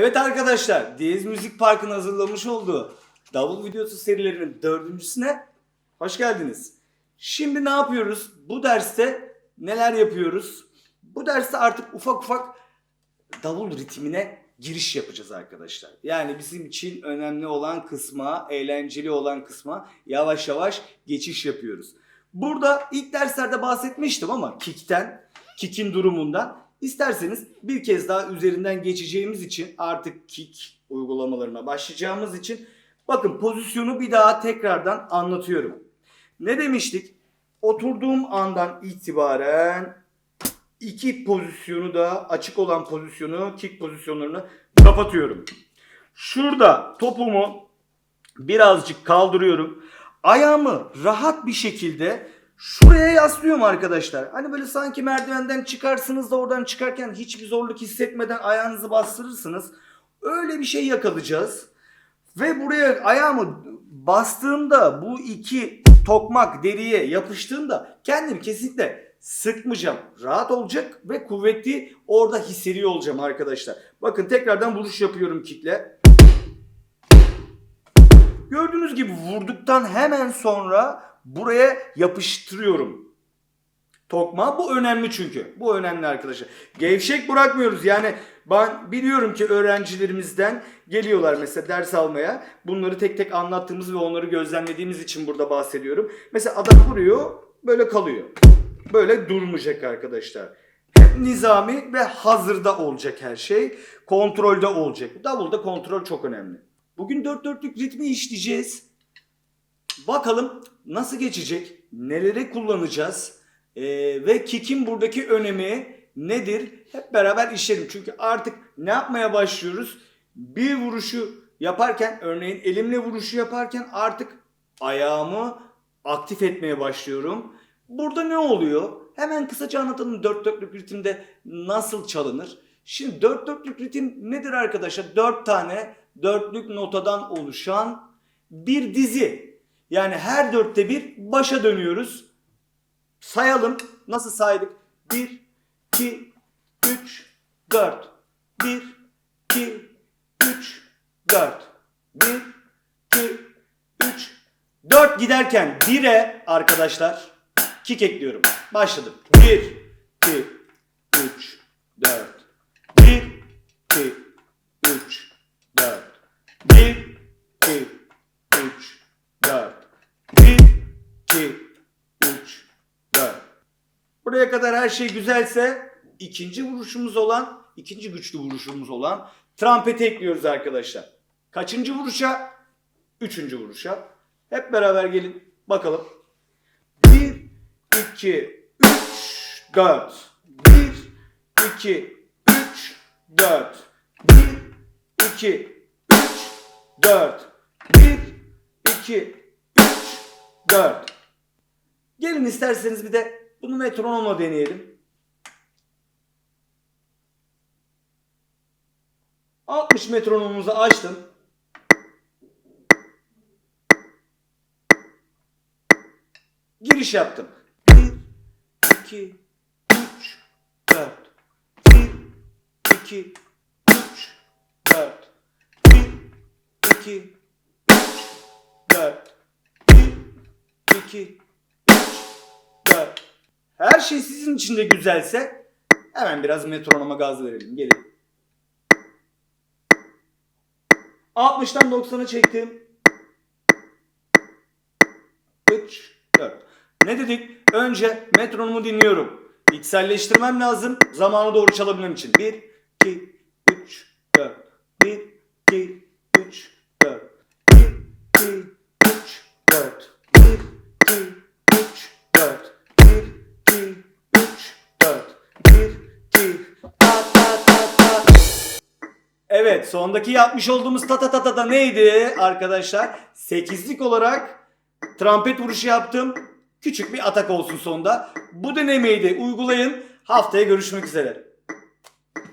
arkadaşlar. Diyez Müzik Park'ın hazırlamış olduğu davul videosu serilerinin dördüncüsüne hoş geldiniz. Şimdi ne yapıyoruz? Bu derste neler yapıyoruz? Bu derste artık ufak ufak davul ritmine giriş yapacağız arkadaşlar. Yani bizim için önemli olan kısma, eğlenceli olan kısma yavaş yavaş geçiş yapıyoruz. Burada ilk derslerde bahsetmiştim ama kickten, kick'in durumundan. İsterseniz bir kez daha üzerinden geçeceğimiz için artık kick uygulamalarına başlayacağımız için bakın pozisyonu bir daha tekrardan anlatıyorum. Ne demiştik? Oturduğum andan itibaren iki pozisyonu da açık olan pozisyonu, kick pozisyonlarını kapatıyorum. Şurada topumu birazcık kaldırıyorum. Ayağımı rahat bir şekilde şuraya yaslıyorum arkadaşlar. Hani böyle sanki merdivenden çıkarsınız da oradan çıkarken hiçbir zorluk hissetmeden ayağınızı bastırırsınız. Öyle bir şey yakalayacağız. Ve buraya ayağımı bastığımda bu iki tokmak deriye yapıştığında kendimi kesinlikle sıkmayacağım. Rahat olacak ve kuvvetli orada hissediyor olacağım arkadaşlar. Bakın tekrardan vuruş yapıyorum kickle. Gördüğünüz gibi vurduktan hemen sonra buraya yapıştırıyorum. Tokma bu önemli çünkü. Bu önemli arkadaşlar. Gevşek bırakmıyoruz. Yani ben biliyorum ki öğrencilerimizden geliyorlar mesela ders almaya. Bunları tek tek anlattığımız ve onları gözlemlediğimiz için burada bahsediyorum. Mesela adam vuruyor böyle kalıyor. Böyle durmayacak arkadaşlar. Hep nizami ve hazırda olacak her şey. Kontrolde olacak. Davulda kontrol çok önemli. Bugün dört dörtlük ritmi işleyeceğiz. Bakalım nasıl geçecek? Neleri kullanacağız? Ee, ve kick'in buradaki önemi nedir? Hep beraber işleyelim. Çünkü artık ne yapmaya başlıyoruz? Bir vuruşu yaparken örneğin elimle vuruşu yaparken artık ayağımı aktif etmeye başlıyorum. Burada ne oluyor? Hemen kısaca anlatalım dört dörtlük ritimde nasıl çalınır. Şimdi dört dörtlük ritim nedir arkadaşlar? Dört tane dörtlük notadan oluşan bir dizi. Yani her dörtte bir başa dönüyoruz. Sayalım. Nasıl saydık? 1, 2, 3, 4. 1, 2, 3, 4. 1, 2, 3, 4 giderken 1'e arkadaşlar kick ekliyorum. Başladım. 1, 2, 3, 4. 1, 2, Buraya kadar her şey güzelse ikinci vuruşumuz olan, ikinci güçlü vuruşumuz olan trampeti ekliyoruz arkadaşlar. Kaçıncı vuruşa? Üçüncü vuruşa. Hep beraber gelin bakalım. 1, 2, 3, 4. 1, 2, 3, 4. 1, 2, 3, 4. 1, 2, 3, 4. Gelin isterseniz bir de bunu metronomla deneyelim. 60 metronomumuzu açtım. Giriş yaptım. 1, 2, 3, 4. 1, 2, 3, 4. 1, 2, 3, 4. 1, 2, 3, 4. Her şey sizin için de güzelse hemen biraz metronoma gaz verelim. Gelin. 60'tan 90'a çektim. 3, 4. Ne dedik? Önce metronomu dinliyorum. İçselleştirmem lazım zamanı doğru çalabilmem için. 1, 2, 3, 4. 1, 2, 3, 4. 1, 2, 3, 4. Evet sondaki yapmış olduğumuz ta ta ta ta da neydi arkadaşlar? Sekizlik olarak Trampet vuruşu yaptım. Küçük bir atak olsun sonda. Bu denemeyi de uygulayın. Haftaya görüşmek üzere.